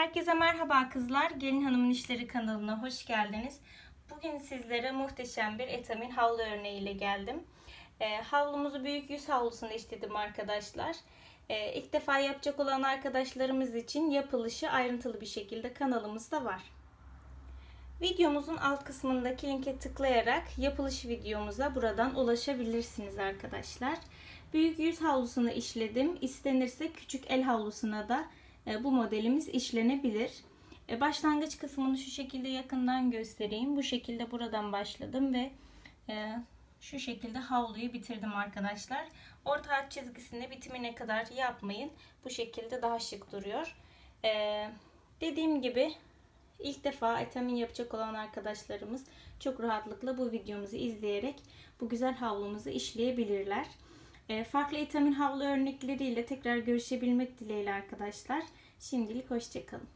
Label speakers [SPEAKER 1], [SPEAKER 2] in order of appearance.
[SPEAKER 1] Herkese merhaba kızlar. Gelin Hanım'ın İşleri kanalına hoş geldiniz. Bugün sizlere muhteşem bir etamin havlu örneğiyle geldim. E, havlumuzu büyük yüz havlusunda işledim arkadaşlar. E, ilk defa yapacak olan arkadaşlarımız için yapılışı ayrıntılı bir şekilde kanalımızda var. Videomuzun alt kısmındaki linke tıklayarak yapılış videomuza buradan ulaşabilirsiniz arkadaşlar. Büyük yüz havlusunu işledim. İstenirse küçük el havlusuna da bu modelimiz işlenebilir. E, Başlangıç kısmını şu şekilde yakından göstereyim. Bu şekilde buradan başladım ve e, şu şekilde havluyu bitirdim arkadaşlar. Orta hat çizgisinde bitimine kadar yapmayın. Bu şekilde daha şık duruyor. E, Dediğim gibi ilk defa etamin yapacak olan arkadaşlarımız çok rahatlıkla bu videomuzu izleyerek bu güzel havlumuzu işleyebilirler. E, Farklı etamin havlu örnekleriyle tekrar görüşebilmek dileğiyle arkadaşlar. Şimdilik hoşçakalın.